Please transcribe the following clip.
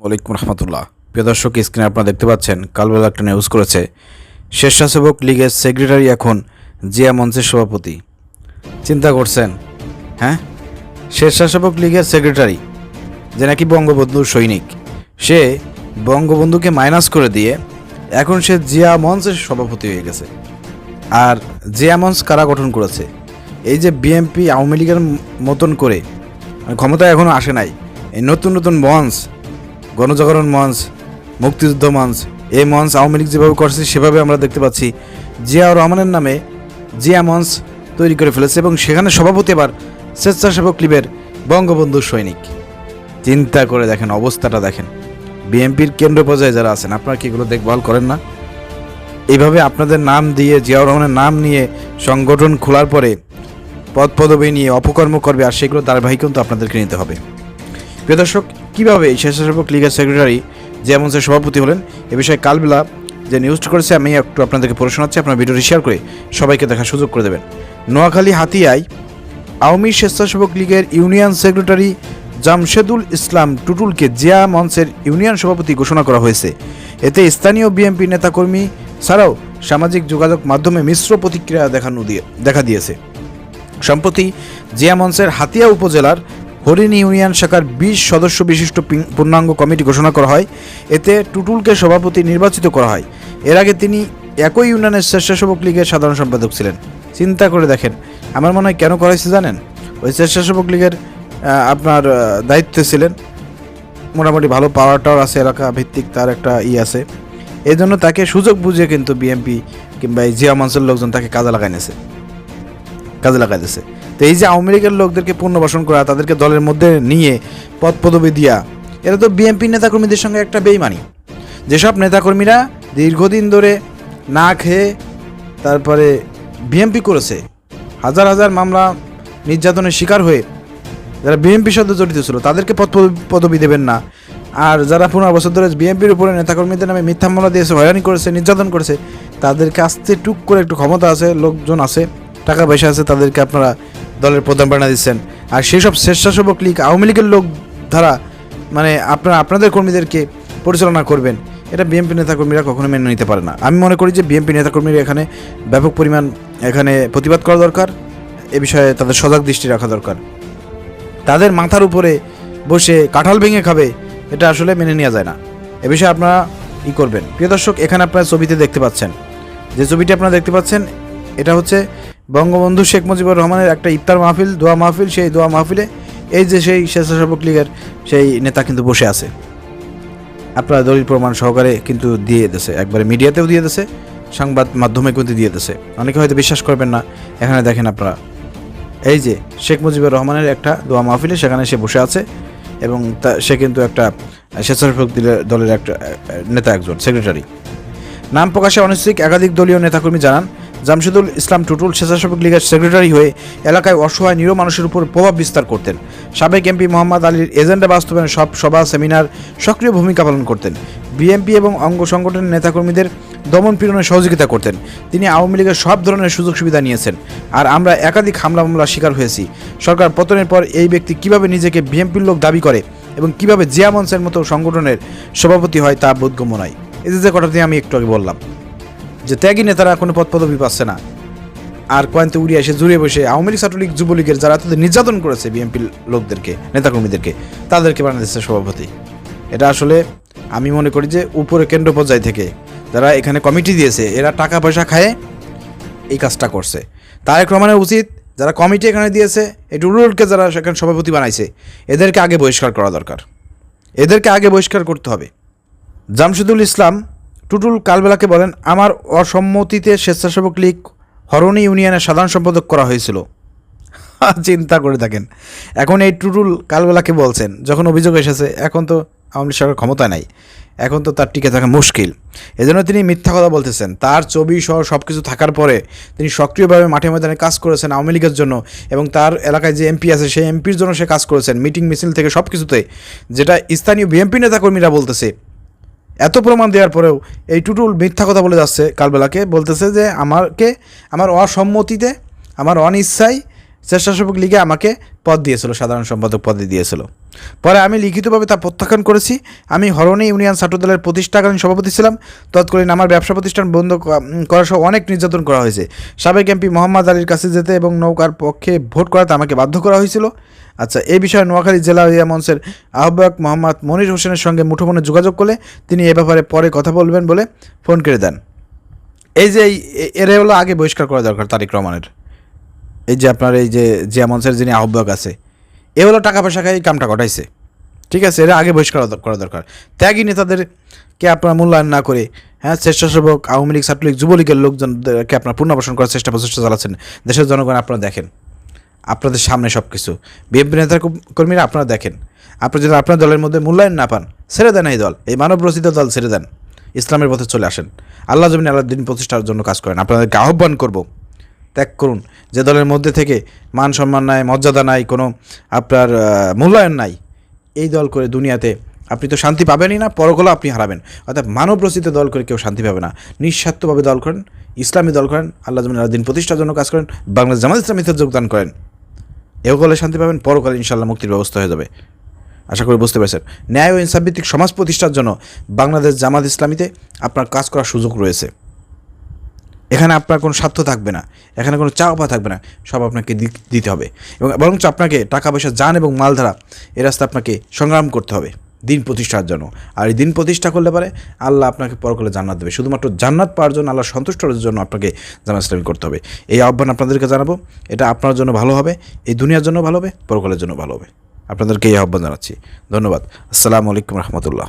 ওয়ালাইকুম রহমতুল্লাহ। প্রিয় দর্শক, স্ক্রিনে আপনারা দেখতে পাচ্ছেন, কালবেলা একটা নিউজ করেছে। স্বেচ্ছাসেবক লীগের সেক্রেটারি এখন জিয়া মঞ্চের সভাপতি। চিন্তা করছেন হ্যাঁ? স্বেচ্ছাসেবক লীগের সেক্রেটারি যে নাকি বঙ্গবন্ধুর সৈনিক, সে বঙ্গবন্ধুকে মাইনাস করে দিয়ে এখন সে জিয়া মঞ্চের সভাপতি হয়ে গেছে। আর জিয়া মঞ্চ কারা গঠন করেছে? এই যে বিএনপি আওয়ামী লীগের মতন করে ক্ষমতা এখনও আসে নাই, এই নতুন নতুন মঞ্চ গণজাগরণ মঞ্চ, মুক্তিযুদ্ধ মঞ্চ, এই মঞ্চ আওয়ামী লীগ যেভাবে করছে, সেভাবে আমরা দেখতে পাচ্ছি জিয়াউর রহমানের নামে জিয়া মঞ্চ তৈরি করে ফেলেছে এবং সেখানে সভাপতি এবার স্বেচ্ছাসেবক লীগের বঙ্গবন্ধু সৈনিক। চিন্তা করে দেখেন, অবস্থাটা দেখেন। বিএনপির কেন্দ্র পর্যায়ে যারা আছেন, আপনারা কি এগুলো দেখভাল করেন না? এইভাবে আপনাদের নাম দিয়ে জিয়াউর রহমানের নাম নিয়ে সংগঠন খোলার পরে পদ পদবি নিয়ে অপকর্ম করবে আর সেগুলো ধারাবাহিক কিন্তু আপনাদেরকে নিতে হবে। প্রিয় দর্শক, কীভাবে এই স্বেচ্ছাসেবক লীগের সেক্রেটারি যেমন সে সভাপতি হলেন, এ বিষয়ে কালবেলা যে নিউজটি করেছে, আমি একটু আপনাদেরকে পড়ে শোনাচ্ছি। আপনার ভিডিওটি শেয়ার করে সবাইকে দেখার সুযোগ করে দেবেন। নোয়াখালী হাতিয়ায় আওয়ামী স্বেচ্ছাসেবক লীগের ইউনিয়ন সেক্রেটারি জামশেদুল ইসলাম টুটুলকে জিয়া মঞ্চের ইউনিয়ন সভাপতি ঘোষণা করা হয়েছে। এতে স্থানীয় বিএনপি নেতাকর্মী ছাড়াও সামাজিক যোগাযোগ মাধ্যমে মিশ্র প্রতিক্রিয়া দেখানো দিয়ে দেখা দিয়েছে। সম্প্রতি জিয়া মঞ্চের হাতিয়া উপজেলার হরিণ ইউনিয়ন শাখার বিশ সদস্য বিশিষ্ট পূর্ণাঙ্গ কমিটি ঘোষণা করা হয়। এতে টুটুলকে সভাপতি নির্বাচিত করা হয়। এর আগে তিনি একই ইউনিয়নের স্বেচ্ছাসেবক লীগের সাধারণ সম্পাদক ছিলেন। চিন্তা করে দেখেন, আমার মনে হয় কেন করাইছে জানেন? ওই স্বেচ্ছাসেবক লীগের আপনার দায়িত্বে ছিলেন। মোটামুটি ভালো পাওয়ার টাওয়ার আছে এলাকা ভিত্তিক তার একটা ই আছে। এই জন্য তাকে সুযোগ বুঝে কিন্তু বিএনপি কিংবা এই জিয়া মঞ্চের লোকজন তাকে কাজে লাগাই নিয়েছে। কাজে লাগাইতেছে। তো এই যে আওয়ামী লীগের লোকদেরকে পুনর্বাসন করা, তাদেরকে দলের মধ্যে নিয়ে পদ পদবি দিয়া এটা তো বিএনপি নেতাকর্মীদের সঙ্গে একটা বেইমানি। যেসব নেতাকর্মীরা দীর্ঘদিন ধরে না খেয়ে তারপরে বিএমপি করেছে, হাজার হাজার মামলা নির্যাতনের শিকার হয়ে যারা বিএনপির সাথে জড়িত ছিল, তাদেরকে পদ পদবি দেবেন না। আর যারা পনেরো বছর ধরে বিএনপির উপরে নেতাকর্মীদের নামে মিথ্যা মামলা দিয়েছে, হয়রানি করেছে, নির্যাতন করেছে, তাদেরকে আস্তে টুক করে একটু ক্ষমতা আছে, লোকজন আছে। টাকা পয়সা আছে তাদেরকে আপনারা দলের প্রধান বানা দিচ্ছেন। আর সেই সব স্বেচ্ছাসেবক লীগ, আওয়ামী লীগের লোক ধারা মানে আপনারা, আপনাদের কর্মীদেরকে পরিচালনা করবেন। এটা বিএনপি নেতাকর্মীরা কখনো মেনে নিতে পারে না। আমি মনে করি যে বিএনপি নেতাকর্মীরা এখানে ব্যাপক পরিমাণ এখানে প্রতিবাদ করা দরকার। এ বিষয়ে তাদের সজাগ দৃষ্টি রাখা দরকার। তাদের মাথার উপরে বসে কাঁঠাল ভেঙে খাবে, এটা আসলে মেনে নেওয়া যায় না। এ বিষয়ে আপনারা ই করবেন। প্রিয় দর্শক, এখানে আপনারা ছবিতে দেখতে পাচ্ছেন। যে ছবিটি আপনারা দেখতে পাচ্ছেন, এটা হচ্ছে বঙ্গবন্ধু শেখ মুজিবুর রহমানের একটা ইফতার মাহফিল, দোয়া মাহফিল, সেই দোয়া মাহফিলে এই যে সেই স্বেচ্ছাসেবক লীগের সেই নেতা কিন্তু বসে আছে। আপনারা দলিল প্রমাণ সহকারে কিন্তু দিয়ে দিয়েছে একবারে মিডিয়াতেও দিয়ে দিয়েছে সংবাদ মাধ্যমে কিন্তু দিয়ে দিয়েছে অনেকে হয়তো বিশ্বাস করবেন না, এখানে দেখেন আপনারা। এই যে শেখ মুজিবুর রহমানের একটা দোয়া মাহফিলে সেখানে সে বসে আছে এবং তা সে কিন্তু একটা স্বেচ্ছাসেবক দলের একটা নেতা একজন, সেক্রেটারি। নাম প্রকাশে অনিশ্চিত, একাধিক দলীয় নেতাকর্মী জানান জামশেদুল ইসলাম টুটুল স্বেচ্ছাসেবক লীগের সেক্রেটারি হয়ে এলাকায় অসহায় নিরীহ মানুষের উপর প্রভাব বিস্তার করতেন। সাবেক এমপি মোহাম্মদ আলীর এজেন্ডা বাস্তবায়নে সব সভা, সেমিনার সক্রিয় ভূমিকা পালন করতেন। বিএনপি এবং অঙ্গ সংগঠনের নেতাকর্মীদের দমন পীড়নে সহযোগিতা করতেন। তিনি আওয়ামী লীগের সব ধরনের সুযোগ সুবিধা নিয়েছেন। আর আমরা একাধিক হামলা মামলার শিকার হয়েছি। সরকার পতনের পর এই ব্যক্তি কীভাবে নিজেকে বিএনপির লোক দাবি করে এবং কীভাবে জিয়া মঞ্চের মতো সংগঠনের সভাপতি হয় তা বোধগম্য নয়। এদের যে কথাটি আমি একটু আগে বললাম। যে ত্যাগী নেতারা কোনো পদ পদবি পাচ্ছে না। আর কয়েন্তে উড়িয়ে এসে জুড়ে বসে আওয়ামী লীগ, ছাত্রলীগ, যুবলীগের যারা তাদের নির্যাতন করেছে বিএনপির লোকদেরকে, নেতাকর্মীদেরকে, তাদেরকে বানাচ্ছে সভাপতি। এটা আসলে আমি মনে করি যে উপরে কেন্দ্র পর্যায় থেকে যারা এখানে কমিটি দিয়েছে, এরা টাকা পয়সা খায় এই কাজটা করছে। তারেক রহমানের উচিত যারা কমিটি এখানে দিয়েছে এই টুরুলকে যারা সেখানে সভাপতি বানাইছে, এদেরকে আগে বহিষ্কার করা দরকার। এদেরকে আগে বহিষ্কার করতে হবে। জামশেদুল ইসলাম টুটুল কালবেলাকে বলেন, আমার অসম্মতিতে স্বেচ্ছাসেবক লীগ হরণী ইউনিয়নের সাধারণ সম্পাদক করা হয়েছিল। চিন্তা করে থাকেন। এখন এই টুটুল কালবেলাকে বলছেন, যখন অভিযোগ এসেছে, এখন তো আওয়ামী লীগ ক্ষমতা নাই। এখন তো তার টিকে থাকা মুশকিল। এজন্য তিনি মিথ্যা কথা বলতেছেন। তার ছবি সহ সব কিছু থাকার পরে তিনি সক্রিয়ভাবে মাঠে ময়দানে কাজ করেছেন আওয়ামী লীগের জন্য এবং তার এলাকায় যে এমপি আছে, সেই এমপির জন্য সে কাজ করেছেন। মিটিং, মিছিল থেকে সব কিছুতে যেটা স্থানীয় বিএনপি নেতাকর্মীরা বলতেছে এত প্রমাণ দেওয়ার পরেও এই টুটুল মিথ্যা কথা বলে যাচ্ছে কালবেলাকে, বলতেছে যে আমাকে আমার অসম্মতিতে, আমার অনিচ্ছায় স্বেচ্ছাসেবক লীগে আমাকে পদ দিয়েছিল, সাধারণ সম্পাদক পদে দিয়েছিল। পরে আমি লিখিতভাবে তা প্রত্যাখ্যান করেছি। আমি হরণী ইউনিয়ন ছাত্রদলের প্রতিষ্ঠাকালীন সভাপতি ছিলাম। তৎকালীন আমার ব্যবসা প্রতিষ্ঠান বন্ধ করা সহ অনেক নির্যাতন করা হয়েছে। সাবেক এমপি মোহাম্মদ আলীর কাছে যেতে এবং নৌকার পক্ষে ভোট করাতে আমাকে বাধ্য করা হয়েছিল। আচ্ছা এই বিষয়ে নোয়াখালী জেলা ইয়া মঞ্চের আহ্বায়ক মোহাম্মদ মনির হোসেনের সঙ্গে মুঠোফোনে যোগাযোগ করলে তিনি এ ব্যাপারে পরে কথা বলবেন বলে ফোন করে দেন। এই যে এ- এরা হলো আগে বহিষ্কার করা দরকার তারিক রহমানের। এই যে আপনার এই যে জিয়া মঞ্চের যিনি আহ্বায়ক আছে, এ হলো টাকা পয়সা খাই কামটা ঘটাইছে। ঠিক আছে, এরা আগে বহিষ্কার করা দরকার। ত্যাগী নেতাদেরকে আপনার মূল্যায়ন না করে হ্যাঁ স্বেচ্ছাসেবক, আওয়ামী লীগ, ছাত্রলীগ, যুবলীগের লোকজনকে আপনার পুনর্বাসন করার চেষ্টা প্রচেষ্টা চালাচ্ছেন। দেশের জনগণ আপনারা দেখেন, আপনাদের সামনে সব কিছু বিএনপি নেতা কর্মীরা আপনারা দেখেন। আপনারা যদি আপনার দলের মধ্যে মূল্যায়ন না পান, ছেড়ে দেন এই দল। এই মানব রচিত দল ছেড়ে দেন। ইসলামের পথে চলে আসেন। আল্লাহ জমিন আল্লাহ দিন প্রতিষ্ঠার জন্য কাজ করেন, আপনাদেরকে আহ্বান করব। ত্যাগ করুন। যে দলের মধ্যে থেকে মান সম্মান নাই, মর্যাদা নাই, কোনো আপনার মূল্যায়ন নাই, এই দল করে দুনিয়াতে আপনি তো শান্তি পাবেনই না পরকলও আপনি হারাবেন। অর্থাৎ মানব রচিত দল করে কেউ শান্তি পাবে না। নিঃস্বার্থভাবে দল করেন, ইসলামী দল করেন, আল্লাহ জমিন প্রতিষ্ঠার জন্য কাজ করেন, বাংলাদেশ জামাত ইসলামীতে যোগদান করেন। এগুলো শান্তি পাবেন, পরকালে ইনশাল্লাহ মুক্তির ব্যবস্থা হয়ে যাবে। আশা করি বুঝতে পেরেছেন। ন্যায় ও ইনসাফভিত্তিক সমাজ প্রতিষ্ঠার জন্য বাংলাদেশ জামাত ইসলামীতে আপনার কাজ করার সুযোগ রয়েছে। এখানে আপনার কোনো স্বার্থ থাকবে না। এখানে কোনো চাওয়া থাকবে না। সব আপনাকে দিতে হবে। এবং, বরঞ্চ আপনাকে টাকা পয়সা যান এবং মাল ধারা এ রাস্তা আপনাকে সংগ্রাম করতে হবে দিন প্রতিষ্ঠার জন্য। আর এই দিন প্রতিষ্ঠা করলে পারে আল্লাহ আপনাকে পরকালে জান্নাত দেবে। শুধুমাত্র জান্নাত পাওয়ার জন্য, আল্লাহ সন্তুষ্ট হওয়ার জন্য আপনাকে জামা ইসলামী করতে হবে। এই আহ্বান আপনাদেরকে জানাব। এটা আপনার জন্য ভালো হবে, এই দুনিয়ার জন্য ভালো হবে, পরকালের জন্য ভালো হবে। আপনাদেরকে এই আহ্বান জানাচ্ছি। ধন্যবাদ। আসসালামু আলাইকুম রহমতুল্লাহ।